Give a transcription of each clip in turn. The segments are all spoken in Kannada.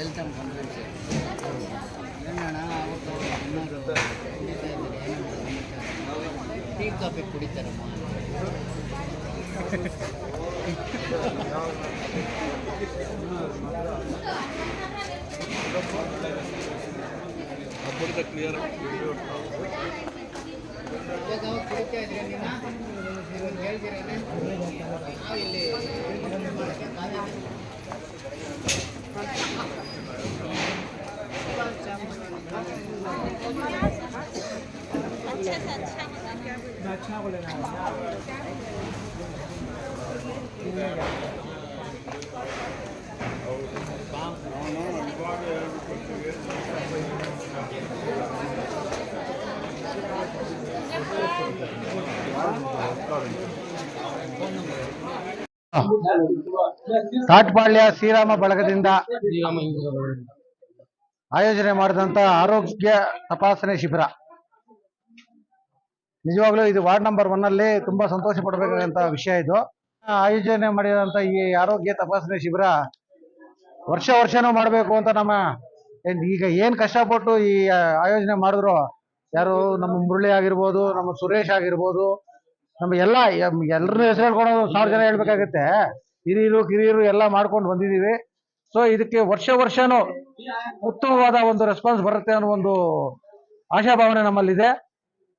ವೆಲ್ಕಮ್ ಕನ್ವೆನ್ಷನ್ ಏನಣ್ಣ ಅವತ್ತು ಇನ್ನೂರು ಕುಡಿತಾ ಇದ್ದಾರೆ ಏನಣ್ಣ ಟೀ ಕಾಫಿ ಕುಡಿತಾರಮ್ಮ ಇವಾಗ ಅವಾಗ ಕುಡಿತಾ ಇದ್ರೆ ನೀನು ಇವಾಗ ಹೇಳ್ತೀರೇನೆ मजा ಕಾಟ್ಪಾಳ್ಯ ಶ್ರೀರಾಮ ಬಳಗದಿಂದ. ಆಯೋಜನೆ ಮಾಡಿದಂತ ಆರೋಗ್ಯ ತಪಾಸಣೆ ಶಿಬಿರ. ನಿಜವಾಗ್ಲೂ ಇದು ವಾರ್ಡ್ ನಂಬರ್ ಒನ್ ಅಲ್ಲಿ ತುಂಬಾ ಸಂತೋಷ ಪಡಬೇಕಾದಂತ ವಿಷಯ ಇದು. ಆಯೋಜನೆ ಮಾಡಿದಂತ ಈ ಆರೋಗ್ಯ ತಪಾಸಣೆ ಶಿಬಿರ ವರ್ಷ ವರ್ಷನೂ ಮಾಡಬೇಕು ಅಂತ ನಮ್ಮ ಈಗ ಏನ್ ಕಷ್ಟಪಟ್ಟು ಈ ಆಯೋಜನೆ ಮಾಡಿದ್ರು ಯಾರು ನಮ್ಮ ಮುರಳಿ ಆಗಿರ್ಬೋದು, ನಮ್ಮ ಸುರೇಶ್ ಆಗಿರ್ಬೋದು, ನಮ್ಮ ಎಲ್ಲ ಎಲ್ಲರ ಹೆಸರು ಹೇಳ್ಕೊಂಡು ಸಾವಿರ ಜನ ಹೇಳ್ಬೇಕಾಗತ್ತೆ. ಹಿರಿಯರು, ಕಿರಿಯರು ಎಲ್ಲ ಮಾಡ್ಕೊಂಡು ಬಂದಿದ್ದೀವಿ. ಸೊ ಇದಕ್ಕೆ ವರ್ಷ ವರ್ಷನೂ ಉತ್ತಮವಾದ ಒಂದು ರೆಸ್ಪಾನ್ಸ್ ಬರುತ್ತೆ ಅನ್ನೋ ಒಂದು ಆಶಾಭಾವನೆ ನಮ್ಮಲ್ಲಿದೆ.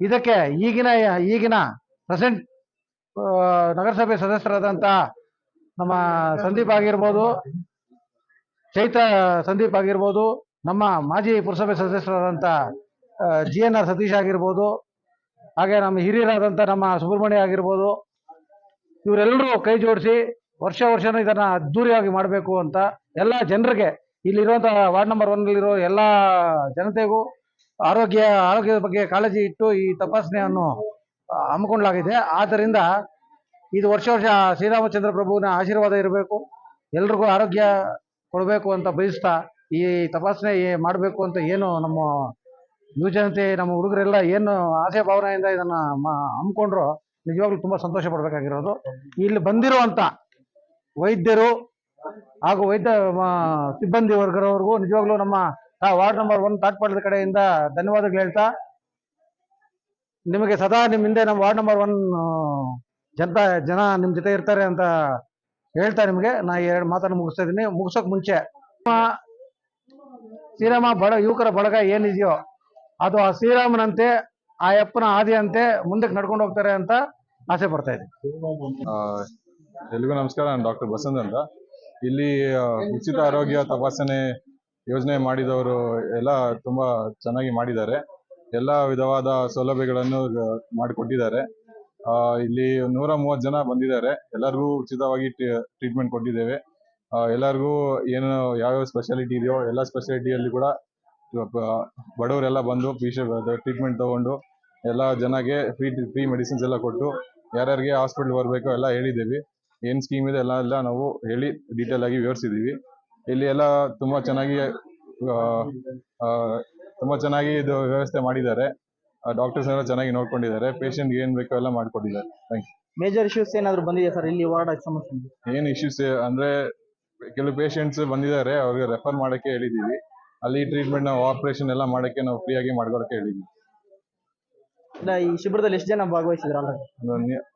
ಇದಕ್ಕೆ ಈಗಿನ ಈಗಿನ ಪ್ರೆಸೆಂಟ್ ನಗರಸಭೆ ಸದಸ್ಯರಾದಂಥ ನಮ್ಮ ಸಂದೀಪ್ ಆಗಿರ್ಬೋದು, ಚೈತ್ರ ಸಂದೀಪ್ ಆಗಿರ್ಬೋದು, ನಮ್ಮ ಮಾಜಿ ಪುರಸಭೆ ಸದಸ್ಯರಾದಂಥ ಜಿ ಎನ್ ಆರ್ ಸತೀಶ್ ಆಗಿರ್ಬೋದು, ಹಾಗೆ ನಮ್ಮ ಹಿರಿಯರಾದಂಥ ನಮ್ಮ ಸುಬ್ರಹ್ಮಣ್ಯ ಆಗಿರ್ಬೋದು, ಇವರೆಲ್ಲರೂ ಕೈ ಜೋಡಿಸಿ ವರ್ಷ ವರ್ಷನೂ ಇದನ್ನ ಅದ್ದೂರಿಯಾಗಿ ಮಾಡಬೇಕು ಅಂತ ಎಲ್ಲ ಜನರಿಗೆ ಇಲ್ಲಿರುವಂಥ ವಾರ್ಡ್ ನಂಬರ್ ಒನ್ನಲ್ಲಿರೋ ಎಲ್ಲ ಜನತೆಗೂ ಆರೋಗ್ಯ, ಆರೋಗ್ಯದ ಬಗ್ಗೆ ಕಾಳಜಿ ಇಟ್ಟು ಈ ತಪಾಸಣೆಯನ್ನು ಹಮ್ಮಿಕೊಳ್ಳಲಾಗಿದೆ. ಆದ್ದರಿಂದ ಇದು ವರ್ಷ ವರ್ಷ ಶ್ರೀರಾಮಚಂದ್ರ ಪ್ರಭುವಿನ ಆಶೀರ್ವಾದ ಇರಬೇಕು. ಎಲ್ರಿಗೂ ಆರೋಗ್ಯ ಕೊಡಬೇಕು ಅಂತ ಬಯಸ್ತಾ ಈ ತಪಾಸಣೆ ಮಾಡಬೇಕು ಅಂತ ಏನು ನಮ್ಮ ಯುವಜನತೆ, ನಮ್ಮ ಹುಡುಗರೆಲ್ಲ ಏನು ಆಸೆ ಭಾವನೆಯಿಂದ ಇದನ್ನ ಹಮ್ಮಿಕೊಂಡ್ರು ನಿಜವಾಗ್ಲೂ ತುಂಬಾ ಸಂತೋಷ ಪಡಬೇಕಾಗಿರೋದು. ಇಲ್ಲಿ ಬಂದಿರುವಂತ ವೈದ್ಯರು ಹಾಗೂ ವೈದ್ಯ ಸಿಬ್ಬಂದಿ ವರ್ಗದವ್ರಿಗೂ ನಿಜವಾಗ್ಲೂ ನಮ್ಮ ತಾ- ವಾರ್ಡ್ ನಂಬರ್ ಒನ್ ತಾಟ್ಪಾಡದ ಕಡೆಯಿಂದ ಧನ್ಯವಾದಗಳು ಹೇಳ್ತಾ, ನಿಮಗೆ ಸದಾ ನಿಮ್ಮ ಹಿಂದೆ ನಮ್ಮ ವಾರ್ಡ್ ನಂಬರ್ ಒನ್ ಜನತಾ, ಜನ ನಿಮ್ಮ ಜೊತೆ ಇರ್ತಾರೆ ಅಂತ ಹೇಳ್ತಾ ನಿಮಗೆ. ನಾ ಎರಡು ಮಾತನ್ನು ಮುಗಿಸ್ತಾ ಇದ್ದೀನಿ. ಮುಗಿಸೋಕೆ ಮುಂಚೆ, ಶ್ರೀರಾಮ ಬಡ, ಯುವಕರ ಬಳಗ ಏನಿದೆಯೋ ಅದು ಆ ಶ್ರೀರಾಮನಂತೆ, ಆ ಯಪ್ಪನ ಆದಿಯಂತೆ ಮುಂದಕ್ಕೆ ನಡ್ಕೊಂಡು ಹೋಗ್ತಾರೆ ಅಂತ ಆಸೆ ಪಡ್ತಾ ಇದ್ದೀನಿ. ಎಲ್ಲಿಗೂ ನಮಸ್ಕಾರ. ನಾನು ಡಾಕ್ಟರ್ ಬಸಂತ್ ಅಂತ. ಇಲ್ಲಿ ಉಚಿತ ಆರೋಗ್ಯ ತಪಾಸಣೆ ಯೋಜನೆ ಮಾಡಿದವರು ಎಲ್ಲ ತುಂಬಾ ಚೆನ್ನಾಗಿ ಮಾಡಿದ್ದಾರೆ. ಎಲ್ಲ ವಿಧವಾದ ಸೌಲಭ್ಯಗಳನ್ನು ಮಾಡಿಕೊಟ್ಟಿದ್ದಾರೆ. ಇಲ್ಲಿ ನೂರ ಮೂವತ್ತು ಜನ ಬಂದಿದ್ದಾರೆ. ಎಲ್ಲರಿಗೂ ಉಚಿತವಾಗಿ ಟ್ರೀಟ್ಮೆಂಟ್ ಕೊಟ್ಟಿದ್ದೇವೆ. ಎಲ್ಲರಿಗೂ ಏನು, ಯಾವ್ಯಾವ ಸ್ಪೆಷಾಲಿಟಿ ಇದೆಯೋ ಎಲ್ಲ ಸ್ಪೆಷಾಲಿಟಿಯಲ್ಲಿ ಕೂಡ ಬಡವರೆಲ್ಲ ಬಂದು ಟ್ರೀಟ್ಮೆಂಟ್ ತಗೊಂಡು ಎಲ್ಲ ಜನಗೆ ಫ್ರೀ ಫ್ರೀ ಮೆಡಿಸಿನ್ಸ್ ಎಲ್ಲ ಕೊಟ್ಟು ಯಾರ್ಯಾರಿಗೆ ಹಾಸ್ಪಿಟ್ಲ್ ಬರಬೇಕು ಎಲ್ಲ ಹೇಳಿದ್ದೀವಿ. ಏನು ಸ್ಕೀಮ್ ಇದೆ ಎಲ್ಲ ಎಲ್ಲ ನಾವು ಹೇಳಿ ಡೀಟೇಲ್ ಆಗಿ ವಿವರಿಸಿದ್ದೀವಿ. ಇಲ್ಲಿ ಎಲ್ಲ ತುಂಬಾ ಚೆನ್ನಾಗಿ ತುಂಬಾ ಚೆನ್ನಾಗಿ ಇದು ವ್ಯವಸ್ಥೆ ಮಾಡಿದ್ದಾರೆ. ಡಾಕ್ಟರ್ಸ್ ಎಲ್ಲ ಚೆನ್ನಾಗಿ ನೋಡ್ಕೊಂಡಿದ್ದಾರೆ. ಪೇಷಂಟ್ ಏನ್ ಬೇಕೋ ಎಲ್ಲ ಮಾಡ್ಕೊಂಡಿದ್ದಾರೆ ಥ್ಯಾಂಕ್ ಮೇಜರ್ ಇಶ್ಯೂಸ್ ಏನಾದ್ರು ಬಂದಿದೆ ಸರ್ ಇಲ್ಲಿ ವಾರ್ಡ್ ಸಮಸ್ಯೆ ಏನ್ ಇಶ್ಯೂಸ್ ಅಂದ್ರೆ ಕೆಲವು ಪೇಷಂಟ್ಸ್ ಬಂದಿದ್ದಾರೆ. ಅವ್ರಿಗೆ ರೆಫರ್ ಮಾಡಕ್ಕೆ ಹೇಳಿದೀವಿ. ಅಲ್ಲಿ ಟ್ರೀಟ್ಮೆಂಟ್ ನಾವು ಆಪರೇಷನ್ ಎಲ್ಲ ಮಾಡಕ್ಕೆ ನಾವು ಫ್ರೀಯಾಗಿ ಮಾಡ್ಕೊಳಕ್ಕೆ ಹೇಳಿದ್ದೀವಿ ಇಲ್ಲ ಈ ಶಿಬಿರದಲ್ಲಿ ಎಷ್ಟು ಜನ ಭಾಗವಹಿಸಿದ್ರಲ್ಲ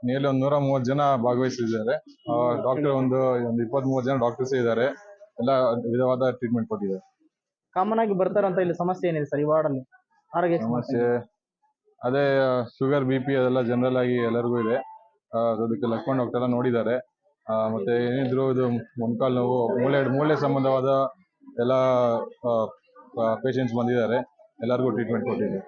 ನಿಯರ್ಲಿ ಒಂದ್ ನೂರ ಮೂವತ್ತು ಜನ ಭಾಗವಹಿಸಿದ್ದಾರೆ. ಡಾಕ್ಟರ್ ಒಂದು ಒಂದು ಇಪ್ಪತ್ತ್ ಮೂವತ್ತು ಜನ ಡಾಕ್ಟರ್ಸ್ ಇದ್ದಾರೆ. ಎಲ್ಲ ವಿಧವಾದ ಟ್ರೀಟ್ಮೆಂಟ್ ಕೊಟ್ಟಿದ್ದಾರೆ. ಕಾಮನ್ ಆಗಿ ಬರ್ತಾರಂತ ಇಲ್ಲಿ ಸಮಸ್ಯೆ ಏನಿದೆ ಸರ್ ಈ ವಾರ್ಡ್ ಅಲ್ಲಿ ಆರೋಗ್ಯ ಸಮಸ್ಯೆ ಅದೇ ಶುಗರ್ ಬಿ ಪಿ ಅದೆಲ್ಲ ಜನರಲ್ ಆಗಿ ಎಲ್ಲರಿಗೂ ಇದೆ. ಆ, ಅದಕ್ಕೆ ಲಕ್ಷ್ಮಣ್ ಡಾಕ್ಟರ್ ಎಲ್ಲ ನೋಡಿದ್ದಾರೆ. ಆ, ಮತ್ತೆ ಏನಿದ್ರು ಇದು ಮೊಣಕಾಲು ನೋವು ಮೂಳೆ ಮೂಳೆ ಸಂಬಂಧವಾದ ಎಲ್ಲ ಪೇಷಂಟ್ಸ್ ಬಂದಿದ್ದಾರೆ. ಎಲ್ಲರಿಗೂ ಟ್ರೀಟ್ಮೆಂಟ್ ಕೊಟ್ಟಿದ್ದಾರೆ